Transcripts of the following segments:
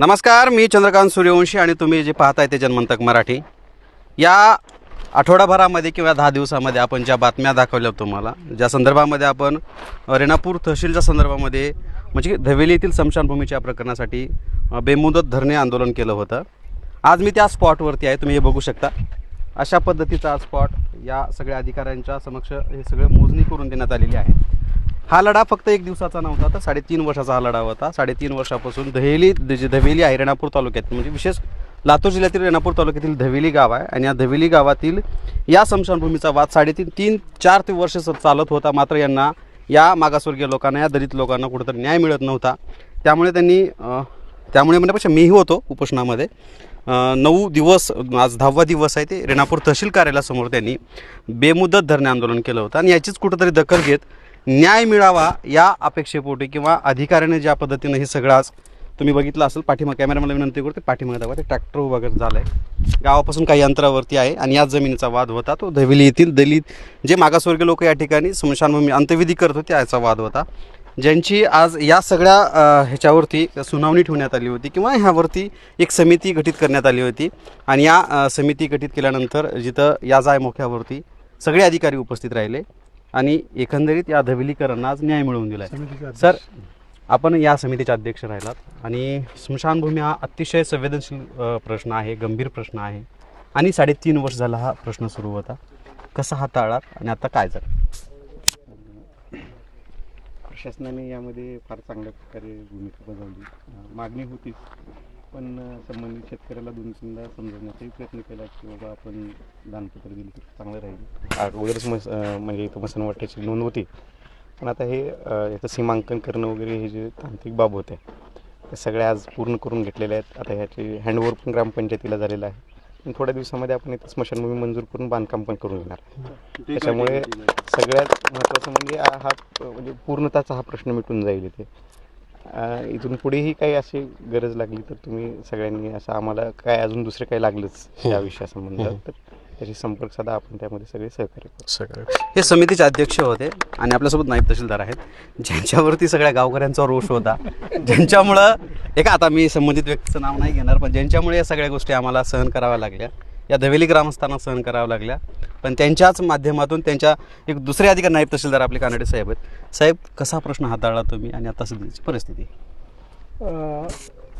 नमस्कार मी चंद्रकांत सूर्यवंशी आणि तुम्ही जे पाहताय ते जन्मंतक मराठी. या आठवडाभरामध्ये किंवा दहा दिवसामध्ये आपण ज्या बातम्या दाखवल्या तुम्हाला ज्या संदर्भामध्ये आपण रेणापूर तहसीलच्या संदर्भामध्ये म्हणजे धवेली येथील स्मशानभूमीच्या प्रकरणासाठी बेमुदत धरणे आंदोलन केलं होतं. आज मी त्या स्पॉटवरती आहे तुम्ही हे बघू शकता. अशा पद्धतीचा स्पॉट या सगळ्या अधिकाऱ्यांच्या समक्ष हे सगळं मोजणी करून देण्यात आलेली आहे. हा लढा फक्त एक दिवसाचा नव्हता तर साडेतीन वर्षाचा हा लढा होता. साडेतीन वर्षापासून दहेली जे धवेली आहे रेणापूर तालुक्यात. म्हणजे विशेष लातूर जिल्ह्यातील रेणापूर तालुक्यातील धवेली गाव आहे आणि या धवेली गावातील या स्मशानभूमीचा वाद साडेतीन तीन चार ते वर्ष चालत होता. मात्र यांना या मागासवर्गीय लोकांना या दलित लोकांना कुठंतरी न्याय मिळत नव्हता. त्यामुळे त्यांनी त्यामुळे म्हणण्यापेक्षा मीही होतो उपोषणामध्ये. नऊ दिवस आज दहावा दिवस आहे ते रेणापूर तहसील कार्यालयासमोर त्यांनी बेमुदत धरणे आंदोलन केलं होतं. आणि याचीच कुठंतरी दखल घेत न्याय मिळावा या अपेक्षेपोटी किंवा अधिकाऱ्याने ज्या पद्धतीनं हे सगळं आज तुम्ही बघितलं असेल पाठीमाग कॅमेरामध्ये विनंती करते पाठीमागे दाखवा ते ट्रॅक्टर वगैरे झालं आहे गावापासून काही अंतरावरती आहे आणि याच जमिनीचा वाद होता तो धविली येथील दलित जे मागासवर्गीय लोक या ठिकाणी स्मशानभूमी अंत्यविधी करत होते याचा वाद होता. ज्यांची आज या सगळ्या ह्याच्यावरती सुनावणी ठेवण्यात आली होती किंवा ह्यावरती एक समिती गठीत करण्यात आली होती आणि या समिती गठीत केल्यानंतर जिथं या जाय मोख्यावरती सगळे अधिकारी उपस्थित राहिले. आणि एकंदरीत या धविलीकरांना आज न्याय मिळवून दिला आहे सर आपण या समितीचे अध्यक्ष राहिलात आणि स्मशानभूमी हा अतिशय संवेदनशील प्रश्न आहे गंभीर प्रश्न आहे. आणि साडेतीन वर्ष झाला हा प्रश्न सुरू होता. कसा हाताळलात आणि आता काय झालं? प्रशासनाने यामध्ये फार चांगल्या प्रकारे भूमिका बजावली. मागणी होतीच. पण संबंधित शेतकऱ्याला दोन तीनदा समजवण्याचाही प्रयत्न केला की बाबा आपण दानपत्र दिलं तर चांगलं राहील. अगोदरच मस म्हणजे इथं मसनवाट्याची नोंद होती. पण आता हे याचं सीमांकन करणं वगैरे हे जे तांत्रिक बाब होते ते सगळे आज पूर्ण करून घेतलेले आहेत. आता ह्याचे हँडओव्हर पण ग्रामपंचायतीला झालेलं आहे. आणि थोड्या दिवसामध्ये आपण इथं स्मशानभूमी मंजूर करून बांधकाम पण करून घेणार त्याच्यामुळे सगळ्यात महत्त्वाचं म्हणजे हा म्हणजे पूर्णताचा हा प्रश्न मिटून जाईल इथे. इथून पुढेही काही अशी गरज लागली तर तुम्ही सगळ्यांनी असं आम्हाला काय अजून दुसरं काही लागलंच या विषयासंबंधात तर त्याची संपर्क साधा आपण त्यामध्ये सगळे सहकार्य करू. हे समितीचे अध्यक्ष होते आणि आपल्यासोबत नाईब तहसीलदार आहेत. ज्यांच्यावरती सगळ्या गावकऱ्यांचा रोष होता ज्यांच्यामुळं एका आता मी संबंधित व्यक्तीचं नाव नाही घेणार पण ज्यांच्यामुळे या सगळ्या गोष्टी आम्हाला सहन कराव्या लागल्या या धवेली ग्रामस्थांना सहन कराव्या लागल्या. पण त्यांच्याच माध्यमातून त्यांच्या एक दुसरे अधिकारी नाईब तहसीलदार आपले कानडे साहेब आहेत. साहेब कसा प्रश्न हाताळला तुम्ही आणि आता सध्याची परिस्थिती?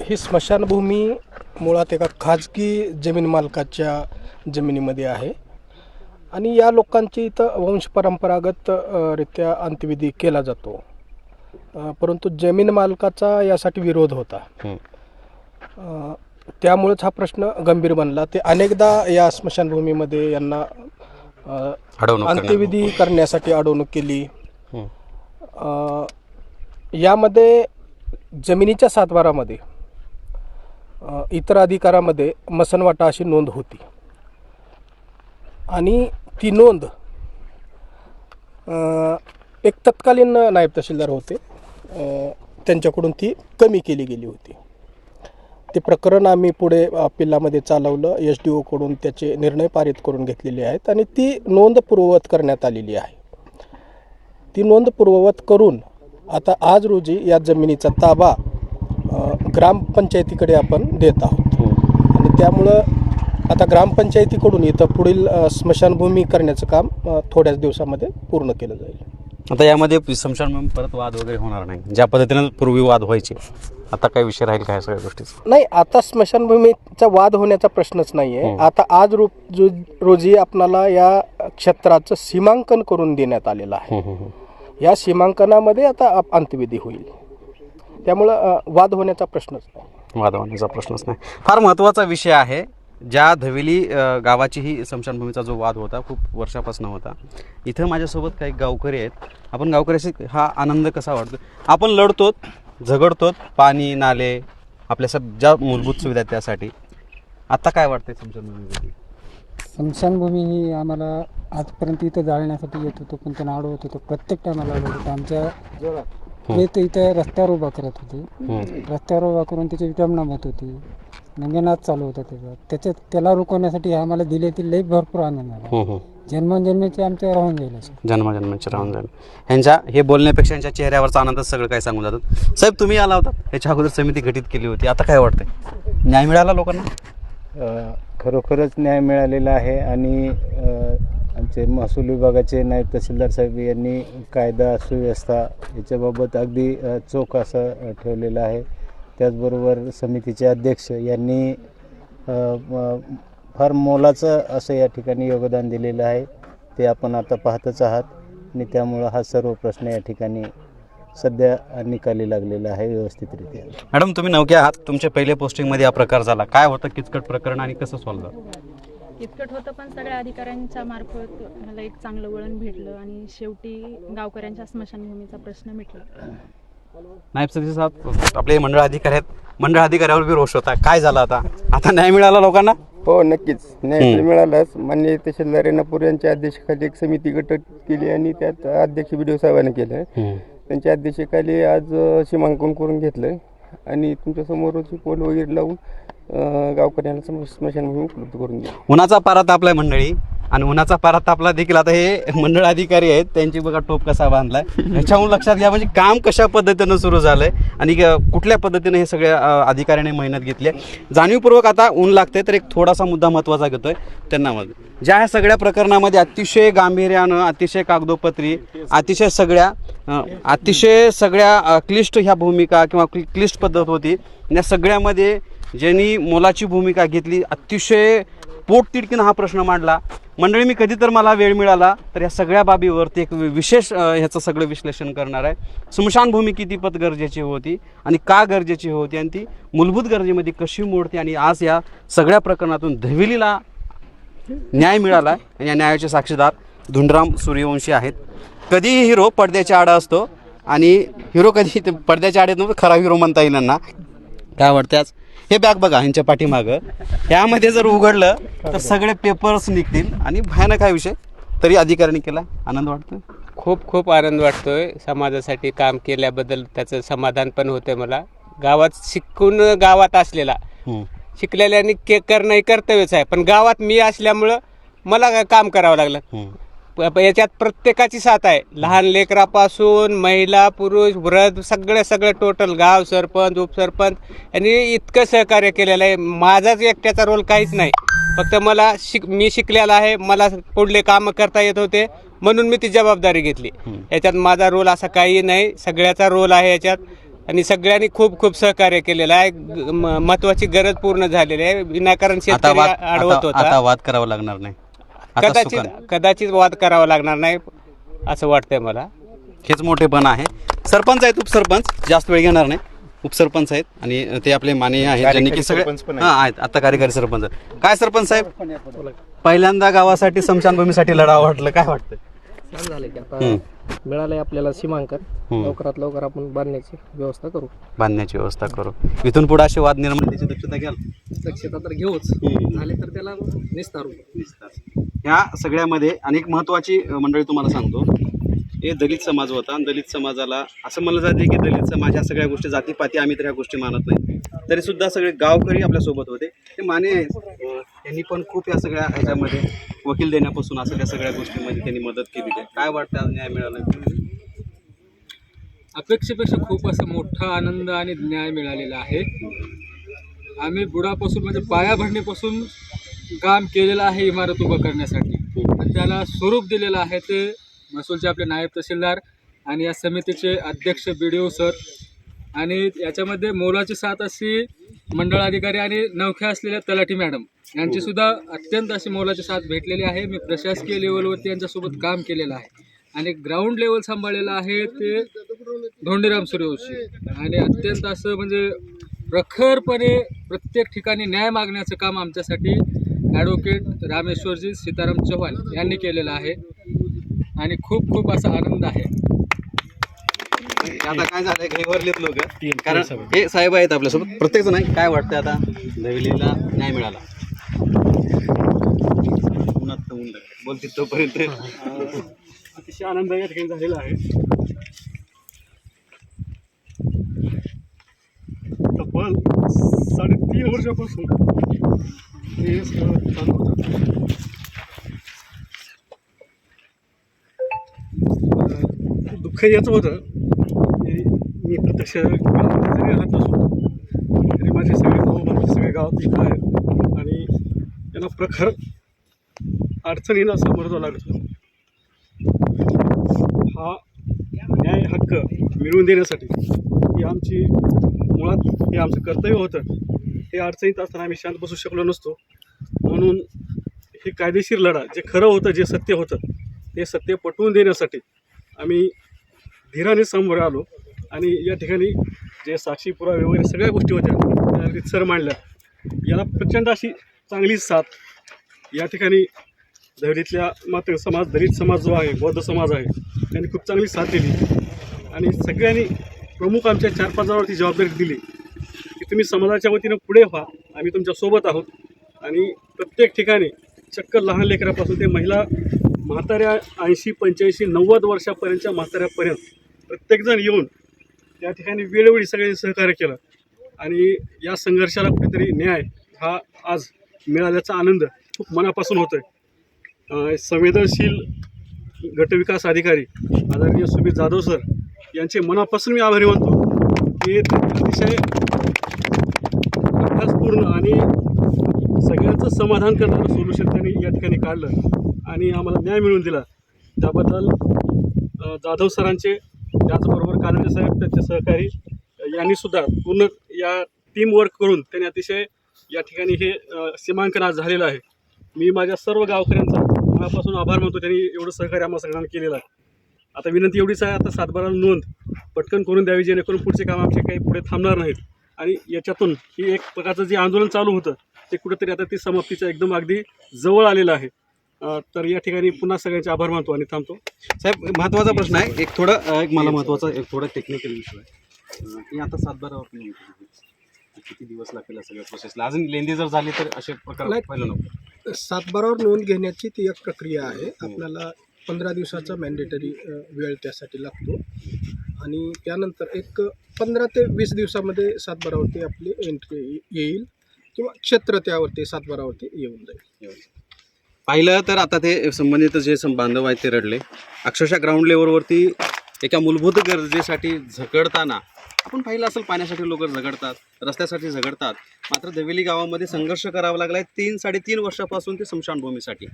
ही स्मशानभूमी मुळात एका खाजगी जमीन मालकाच्या जमिनीमध्ये आहे. आणि या लोकांची इथं वंश परंपरागत अ, रित्या अंत्यविधी केला जातो. परंतु जमीन मालकाचा यासाठी विरोध होता. अ, त्यामुळेच हा प्रश्न गंभीर बनला. ते अनेकदा या स्मशानभूमीमध्ये यांना अ, अडवणूक करण्यात. अंत्यविधी करण्यासाठी अडवणूक केली. हं. अ, यामध्ये जमिनीच्या सातबारामध्ये अ, इतर अधिकारामध्ये मसनवाटा अशी नोंद होती. आणि ती नोंद अ, एक तत्कालीन नायब तहसीलदार होते. अ, त्यांच्याकडून ती कमी केली गेली होती. ते प्रकरण आम्ही पुढे अपिलामध्ये चालवलं. एस डी ओकडून त्याचे निर्णय पारित करून घेतलेले आहेत आणि ती नोंद पूर्ववत करण्यात आलेली आहे. ती नोंद पूर्ववत करून आता आज रोजी या जमिनीचा ताबा ग्रामपंचायतीकडे आपण देत आहोत. आणि त्यामुळं आता ग्रामपंचायतीकडून इथं पुढील स्मशानभूमी करण्याचं काम थोड्याच दिवसामध्ये पूर्ण केलं जाईल. आता यामध्ये स्मशान परत वाद वगैरे होणार नाही. ज्या पद्धतीनं पूर्वी वाद व्हायचे. आता काय विषय राहील काय सगळ्या गोष्टीचा? नाही आता स्मशानभूमीचा वाद होण्याचा प्रश्नच नाही आहे आता आज रो जो रोजी आपणाला या क्षेत्राचं सीमांकन करून देण्यात आलेलं आहे. या सीमांकनामध्ये आता अंत्यविधी होईल. त्यामुळं वाद होण्याचा प्रश्नच नाही. वाद होण्याचा प्रश्नच नाही. फार महत्त्वाचा विषय आहे ज्या धवेली गावाची ही स्मशानभूमीचा जो वाद होता खूप वर्षापासून होता. इथं माझ्यासोबत काही गावकरी आहेत. आपण गावकऱ्याशी हा आनंद कसा वाटतो आपण लढतो झगडतो पाणी नाले आपल्या सब ज्या मूलभूत सुविधा आहेत त्यासाठी. आता काय वाटतंय स्मशानभूमीमध्ये स्मशानभूमी ही आम्हाला आजपर्यंत इथं जाळण्यासाठी येत होतो पण त्यांना अडवत होतो. प्रत्येक टायमाला अडवत होतो. आमच्या हे तर इथं रस्त्यावर उभा करत होते. रस्त्यावर उभा करून त्याची विटंबना होत. होती नंगेनाच चालू होता त्याचा त्याच्यात त्याला रोखवण्यासाठी आम्हाला दिले ती लई भरपूर आनंद झाला. जन्मोजन्मीचे आमचे राहून जाईल जन्मजन्माचे राहून जाईल ह्यांच्या हे बोलण्यापेक्षा यांच्या चेहऱ्यावरचा आनंदच सगळं काय सांगून जातात. साहेब तुम्ही आला होता. ह्याच्या अगोदर समिती गठीत केली होती. आता काय वाटतंय? न्याय मिळाला लोकांना? खरोखरच न्याय मिळालेला आहे आणि आमचे महसूल विभागाचे नायब तहसीलदार साहेब यांनी कायदा सुव्यवस्था याच्याबाबत अगदी चोख असं ठेवलेलं आहे. त्याचबरोबर समितीचे अध्यक्ष यांनी फार मोलाचं असं या ठिकाणी योगदान दिलेलं आहे. ते आपण आता पाहतच आहात. आणि त्यामुळं हा सर्व प्रश्न या ठिकाणी सध्या निकाली लागलेला आहे व्यवस्थितरित्या. मॅडम तुम्ही नौके आहात. तुमच्या पहिल्या पोस्टिंगमध्ये हा प्रकार झाला. काय होतं किचकट प्रकरण आणि कसं सॉल्व्ह झालं? इतकट होतं पण सगळ्या अधिकाऱ्यांच्या मार्फत मला एक चांगलं वळण भेटलं आणि शेवटी गावकऱ्यांच्या स्मशानभूमीचा प्रश्न मिटला. नायब सदस्य साहेब. आपले मंडळ अधिकारी आहेत. मंडळ अधिकाऱ्यावर बी रोष होता. काय झालं आता? आता न्याय मिळाला लोकांना? हो नक्कीच. न्याय. मिळालाच. मान्य तहसीलदार रेणापूर यांच्या अध्यक्षतेखाली एक समिती गटक केली आणि त्यात अध्यक्ष बी साहेबांनी केलं. त्यांच्या अध्यक्षतेखाली आज अ, सीमांकन करून घेतलं आणि तुमच्यासमोरच पोल वगैरे लावून अ, गावकऱ्यांना सम- स्मशानभूमी उपलब्ध करून दिली. उन्हाचा पारा तापलाय मंडळी. आणि उन्हाचा पारा तापला देखील आता हे मंडळ अधिकारी आहेत त्यांची बघा टोप कसा बांधलाय. ह्याच्याहून लक्षात घ्या म्हणजे काम कशा पद्धतीनं सुरू झालंय आणि कुठल्या पद्धतीने हे सगळ्या अधिकाऱ्याने अधिकाऱ्यांनी मेहनत घेतली आहे. जाणीवपूर्वक आता ऊन लागते तर एक थोडासा मुद्दा महत्त्वाचा घेतोय. त्यांना मध्ये ज्या ह्या सगळ्या प्रकरणामध्ये अतिशय गांभीर्यानं अतिशय कागदोपत्री अतिशय सगळ्या अतिशय सगळ्या क्लिष्ट ह्या भूमिका किंवा क्लि- क्लिष्ट पद्धत होती. या सगळ्यामध्ये ज्यांनी मोलाची भूमिका घेतली अतिशय पोटतिडकीनं हा प्रश्न मांडला. मंडळी मी कधी तर मला वेळ मिळाला तर या सगळ्या बाबीवरती एक विशेष ह्याचं सगळं विश्लेषण करणार आहे. स्मशानभूमी कितीपत गरजेची होती आणि का गरजेची होती आणि ती मूलभूत गरजेमध्ये कशी मोडते आणि आज या सगळ्या प्रकरणातून धविलीला न्याय मिळाला आणि या न्यायाचे साक्षीदार धुंडराम सूर्यवंशी आहेत. कधीही हिरो पडद्याच्या आडा असतो आणि हिरो कधी पडद्याच्या आडे नव्हतं खरा हिरो म्हणता येईल त्यांना काय वाटतं आज? हे बॅग बघा ह्यांच्या पाठीमागं. ह्यामध्ये जर उघडलं तर सगळे पेपर्स निघतील. आणि भयानक हा विषय. तरी अधिकाऱ्यांनी केला. आनंद वाटतो खूप खूप आनंद वाटतोय. समाजासाठी काम केल्याबद्दल त्याचं समाधान पण होते मला. गावात शिकून गावात असलेला. शिकलेल्यानी के करणं हे कर्तव्यच आहे. पण गावात मी असल्यामुळं मला काम करावं लागलं? प- याच्यात प्रत्येकाची साथ आहे. लहान लेकरापासून महिला पुरुष वृद्ध सगळे सगळे टोटल गाव सरपंच उपसरपंच यांनी इतकं सहकार्य केलेलं आहे. माझाच एकट्याचा रोल काहीच नाही. फक्त मला शिक मी शिकलेला आहे. मला पुढले कामं करता येत होते म्हणून मी ती जबाबदारी घेतली. याच्यात माझा रोल असा काही नाही. सगळ्याचा रोल आहे याच्यात. आणि सगळ्यांनी खूप खूप सहकार्य केलेलं आहे. महत्वाची गरज पूर्ण झालेली आहे. विनाकारण शेतकरी अडवत होता. वाद करावा लागणार नाही. आता कदाचित. कदाचित वाद करावा लागणार नाही असं वाटतंय मला. हेच मोठेपण आहे. सरपंच आहेत उपसरपंच. जास्त वेळ घेणार नाही. उपसरपंच आहेत आणि ते आपले माने आहेत ज्यांनी की सगळे सरपंच पण आहेत. हा आहेत. आता कार्यकारी सरपंच काय सरपंच साहेब? पहिल्यांदा गावासाठी स्मशानभूमीसाठी लढा वाटलं. काय वाटतं छान झालं की आता. मिळालंय आपल्याला सीमांकन. लवकरात लवकर आपण बांधण्याची व्यवस्था करू. बांधण्याची व्यवस्था करू. इथून पुढे असे वाद निर्माण त्याची दक्षता घ्याल. दक्षता तर घेऊच. झाले तर त्याला निस्तारू. ह्या सगळ्यामध्ये अनेक महत्वाची मंडळी तुम्हाला सांगतो. हे दलित समाज होता. आणि दलित समाजाला असं म्हणलं जाते की दलित समाज ह्या सगळ्या गोष्टी जातीपाती आम्ही तर ह्या गोष्टी मानत नाही. तरी सुद्धा सगळे गावकरी आपल्यासोबत होते. ते माने त्यांनी पण खूप या सगळ्या ह्याच्यामध्ये वकील देण्यापासून असं त्या सगळ्या गोष्टींमध्ये त्यांनी मदत केली आहे. काय वाटतं आज न्याय मिळाला? अपेक्षेपेक्षा खूप असं मोठा आनंद आणि न्याय मिळालेला आहे. आम्ही बुडापासून म्हणजे पायाभरणीपासून काम केलेलं आहे इमारत उभं करण्यासाठी. आणि त्याला स्वरूप दिलेलं आहे ते महसूलचे आपले नायब तहसीलदार आणि या समितीचे अध्यक्ष बी डी ओ सर. आणि याच्यामध्ये मोलाची साथ अशी मंडळ अधिकारी आणि नवख्या असलेल्या तलाठी मॅडम यांची सुद्धा अत्यंत अशी मोलाची साथ भेटलेली आहे. मी प्रशासकीय लेवलवरती यांच्यासोबत काम केलेलं आहे. आणि ग्राउंड लेवल सांभाळलेलं आहे ते धोंडीराम सूर्यवंशी. आणि अत्यंत असं म्हणजे प्रखरपणे प्रत्येक ठिकाणी न्याय मागण्याचं काम आमच्यासाठी ॲडव्होकेट रामेश्वरजी सीताराम चव्हाण यांनी केलेलं आहे. आणि खूप खूप असा आनंद आहे. आता काय झालंय घाईवरलेत लोक. कारण हे साहेब आहेत आपल्यासोबत. प्रत्येक जण काय वाटतं आता? नविलीला न्याय मिळाला. उन्हात ऊन बोलतील तोपर्यंत. अतिशय आनंद या ठिकाणी झालेला आहे. तब्बल साडेतीन वर्षापासून हे चालू होतं. दुःख याचं होतं. मी प्रत्यक्ष जरी राहत तरी माझे सगळे भाऊ माझे सगळे गावात इथं आहेत आणि त्यांना प्रखर अडचणींना सामोरं जावं लागत. हा न्याय हक्क मिळवून देण्यासाठी ही आमची मुळात हे आमचं कर्तव्य होतं. हे अडचणीत असताना आम्ही शांत बसू शकलो नसतो. म्हणून हे कायदेशीर लढा जे खरं होतं जे सत्य होतं ते सत्य पटवून देण्यासाठी आम्ही धीराने समोर आलो. आणि या ठिकाणी जे साक्षी पुरावे वगैरे सगळ्या गोष्टी होत्या त्या सर मांडल्या. याला प्रचंड अशी चांगली साथ या ठिकाणी दहलीतल्या मात्र समाज दलित समाज जो आहे बौद्ध समाज आहे त्यांनी खूप चांगली साथ दिली. आणि सगळ्यांनी प्रमुख आमच्या चार पाच जणांवरती जबाबदारी दिली की तुम्ही समाजाच्या वतीनं पुढे व्हा आम्ही तुमच्यासोबत आहोत. आणि प्रत्येक ठिकाणी चक्क लहान लेकरापासून ते महिला म्हाताऱ्या ऐंशी पंच्याऐंशी नव्वद वर्षापर्यंतच्या म्हाताऱ्यापर्यंत प्रत्येकजण येऊन त्या ठिकाणी वेळोवेळी सगळ्यांनी सहकार्य केलं. आणि या संघर्षाला कुठेतरी न्याय हा आज मिळाल्याचा आनंद खूप मनापासून होतो आहे संवेदनशील गटविकास अधिकारी आदरणीय सुमित जाधव सर यांचे मनापासून मी आभारी मानतो. ते अतिशय अभ्यासपूर्ण आणि सगळ्यांचं समाधान करणारं सोल्युशन त्यांनी या ठिकाणी काढलं आणि आम्हाला न्याय मिळवून दिला. त्याबद्दल जाधव सरांचे त्याचबरोबर कानडे साहेब त्यांचे सहकारी यांनी सुद्धा पूर्ण या टीम वर्क करून त्यांनी अतिशय या ठिकाणी हे सीमांकन आज झालेलं आहे. मी माझ्या सर्व गावकऱ्यांचा मनापासून आभार मानतो. त्यांनी एवढं सहकार्य आम्हाला सगळ्यांना केलेलं आहे. आता विनंती एवढीच आहे आता सातबारा नोंद. पटकन करून द्यावी जेणेकरून पुढचे काम आमचे काही पुढे थांबणार नाहीत. आणि याच्यातून ही एक प्रकारचं जे आंदोलन चालू होतं ते कुठेतरी आता ती समाप्तीच्या एकदम अगदी जवळ आलेलं आहे. तर या ठिकाणी पुन्हा सगळ्यांचे आभार मानतो आणि थांबतो. साहेब महत्त्वाचा प्रश्न आहे. एक थोडं एक मला महत्त्वाचा एक थोडं टेक्निकल विषय आहे. की आता सातबारावर किती दिवस लागतील सगळ्या प्रोसेसला अजून लेंदी जर झाली तर असे प्रकार. पहिलं नको. सातबारावर नोंद घेण्याची ती एक प्रक्रिया आहे. आपल्याला पंधरा दिवसाचा मॅन्डेटरी वेळ त्यासाठी लागतो. आणि त्यानंतर एक पंधरा ते वीस दिवसामध्ये सातबारावरती आपली एंट्री येईल किंवा क्षेत्र त्यावरती सातबारावरती येऊन जाईल. पाहिलं तर आता ते संबंधित जे बांधव आहेत ते रडले. अक्षरशः ग्राउंड लेवलवरती एका मूलभूत गरजेसाठी झगडताना आपण पाहिलं असेल पाण्यासाठी लोक झगडतात रस्त्यासाठी झगडतात मात्र देवेली गावामध्ये संघर्ष करावा लागला आहे तीन साडेतीन वर्षापासून ते स्मशानभूमीसाठी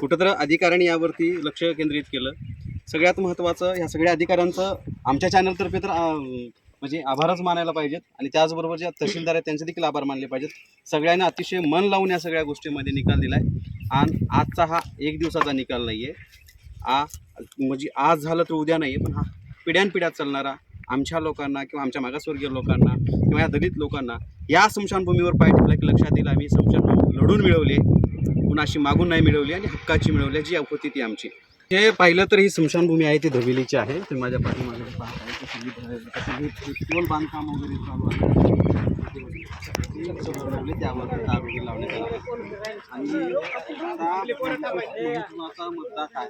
कुठंतरी अधिकाऱ्यांनी यावरती लक्ष केंद्रित केलं. सगळ्यात महत्त्वाचं ह्या सगळ्या अधिकाऱ्यांचं आमच्या चॅनलतर्फे तर म्हणजे आभारच मानायला पाहिजेत आणि त्याचबरोबर ज्या तहसीलदार आहेत त्यांचे देखील आभार मानले पाहिजेत. सगळ्यांना अतिशय मन लावून या सगळ्या गोष्टीमध्ये निकाल दिला आहे आणि आजचा हा एक दिवसाचा निकाल नाही आहे आ म्हणजे आज झालं तर उद्या नाही आहे पण हा पिढ्यानपिढ्या चालणारा आमच्या लोकांना किंवा आमच्या मागासवर्गीय लोकांना किंवा या दलित लोकांना या स्मशानभूमीवर पाय ठेवला की लक्षात येईल आम्ही स्मशानभूमी लढून मिळवली आहे. कुणाशी मागून नाही मिळवली आणि हक्काची मिळवली आहे, जी होती ती आमची. हे पाहिलं तर ही स्मशानभूमी आहे ती धवेलीची आहे. ते माझ्या पाठीमागे पाहत आहे सगळी बांधकाम वगैरे चालू आहे. त्यामध्ये तार वगैरे लावण्यात आला आणि आता महत्त्वाचा मुद्दा काय?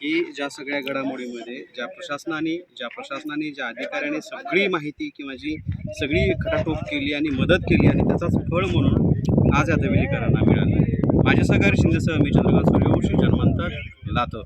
की ज्या सगळ्या घडामोडीमध्ये ज्या प्रशासनाने ज्या प्रशासनाने ज्या अधिकाऱ्याने सगळी माहिती किंवा जी सगळी खटाटोप केली आणि मदत केली आणि त्याचाच फळ म्हणून आज या दवेलीकरांना मिळालं माझ्या सहकारी शिंदेसह मी चंद्रकांत सूर्यवंशी जन्मांतर लातूर.